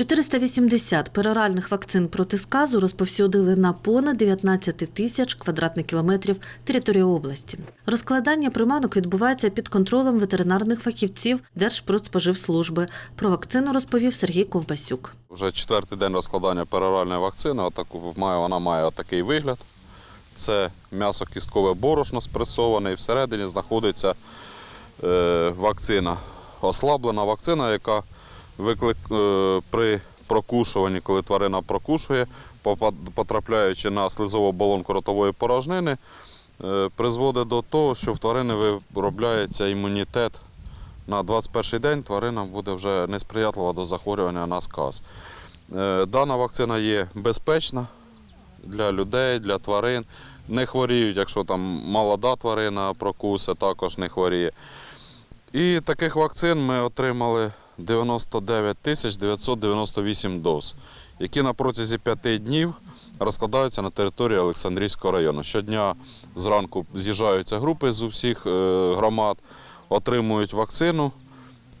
480 пероральних вакцин проти сказу розповсюдили на понад 19 тисяч квадратних кілометрів території області. Розкладання приманок відбувається під контролем ветеринарних фахівців Держпродспоживслужби. Про вакцину розповів Сергій Ковбасюк. Вже четвертий день розкладання пероральної вакцини. Отаку вона має отакий вигляд. Це м'ясо-кісткове борошно спресоване, і всередині знаходиться е, вакцина. Ослаблена вакцина, яка виклик, е, при прокушуванні, коли тварина прокушує, потрапляючи на слизову оболонку ротової порожнини, е, призводить до того, що в тварини виробляється імунітет. На 21 день тварина буде вже несприятлива до захворювання на сказ. Е, Дана вакцина є безпечна для людей, для тварин. Не хворіють, якщо там молода тварина прокусе, також не хворіє. І таких вакцин ми отримали 99 тисяч 998 доз, які на протязі п'яти днів розкладаються на території Олександрійського району. Щодня зранку з'їжджаються групи з усіх е, громад, отримують вакцину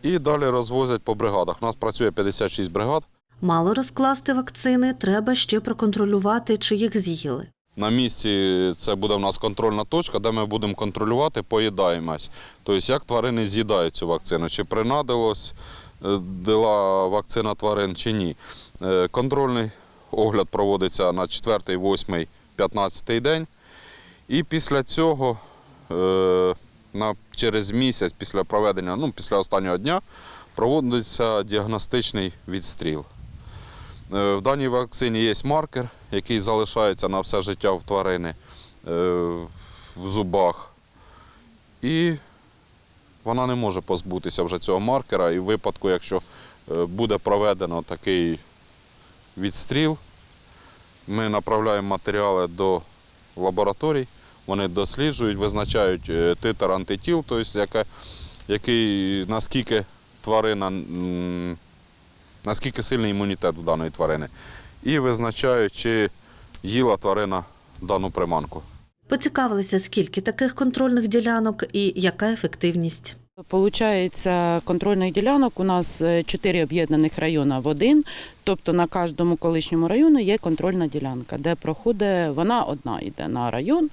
і далі розвозять по бригадах. У нас працює 56 бригад. Мало розкласти вакцини, треба ще проконтролювати, чи їх з'їли. На місці це буде в нас контрольна точка, де ми будемо контролювати поїдаємось. Тобто, як тварини з'їдають цю вакцину, чи принадилось дала вакцина тварин чи ні. Е, Контрольний огляд проводиться на 4, 8, 15 день. І після цього, е, на, через місяць після проведення, ну, після останнього дня, проводиться діагностичний відстріл. Е, В даній вакцині є маркер, який залишається на все життя в тварини в зубах. І вона не може позбутися вже цього маркера. І в випадку, якщо е, буде проведено такий відстріл, ми направляємо матеріали до лабораторій, вони досліджують, визначають е, титр антитіл, тобто яке, який, наскільки тварина, наскільки сильний імунітет у даної тварини, і визначають, чи їла тварина дану приманку. Поцікавилися, скільки таких контрольних ділянок і яка ефективність. Получається, контрольних ділянок у нас е, чотири об'єднаних райони в один. Тобто на кожному колишньому району є контрольна ділянка, де проходить, вона одна йде на район,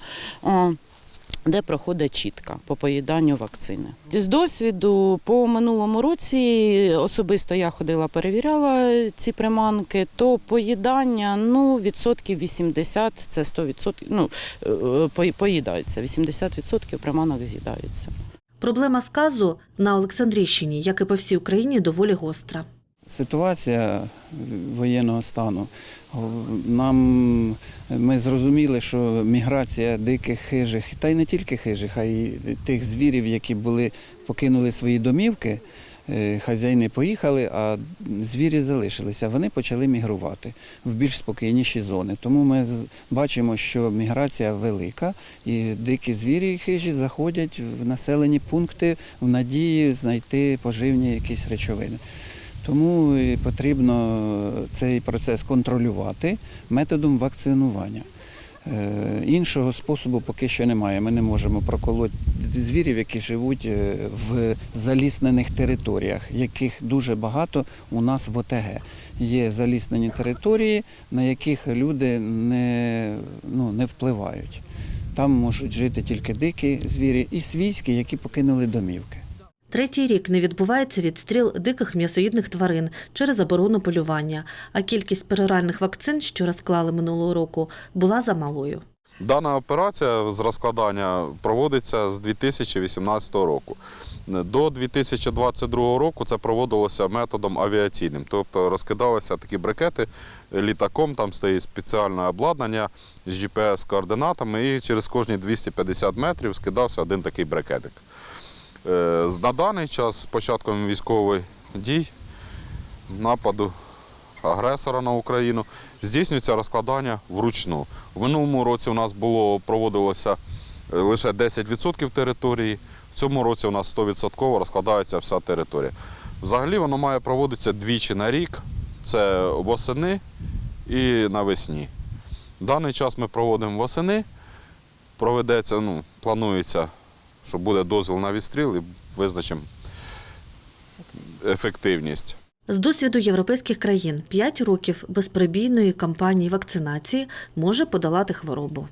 де проходить чітка по поїданню вакцини. З досвіду по минулому році особисто я ходила, перевіряла ці приманки, то поїдання ну, відсотків 80, це 100%, ну, е, поїдаються, 80% приманок з'їдаються. Проблема сказу на Олександрійщині, як і по всій Україні, доволі гостра. Ситуація воєнного стану. Нам ми зрозуміли, що міграція диких хижих, та й не тільки хижих, а й тих звірів, які були покинули свої домівки. е, Хазяїни поїхали, а звірі залишилися. Вони почали мігрувати в більш спокійніші зони. Тому ми бачимо, що міграція велика, і дикі звірі і хижі заходять в населені пункти в надії знайти поживні якісь речовини. Тому потрібно цей процес контролювати методом вакцинування. Е, Іншого способу поки що немає. Ми не можемо проколоти звірів, які живуть е, в заліснених територіях, яких дуже багато у нас в ОТГ. Є заліснені території, на яких люди не, ну, не впливають. Там можуть жити тільки дикі звірі і свійські, які покинули домівки. Третій рік не відбувається відстріл диких м'ясоїдних тварин через заборону полювання, а кількість пероральних вакцин, що розклали минулого року, була замалою. Дана операція з розкладання проводиться з 2018 року. До 2022 року це проводилося методом авіаційним, тобто розкидалися такі брикети літаком, там стоїть спеціальне обладнання з GPS-координатами, і через кожні 250 метрів скидався один такий брикетик. Е, На даний час, з початком військових дій, нападу агресора на Україну, здійснюється розкладання вручну. В минулому році у нас було проводилося е, лише 10% території. В цьому році у нас 100% розкладається вся територія. Взагалі воно має проводитися двічі на рік. Це восени і навесні. Даний час ми проводимо восени. Проведеться, ну, планується, що буде дозвіл на відстріл і визначимо ефективність. З досвіду європейських країн 5 років безприбійної кампанії вакцинації може подолати хворобу.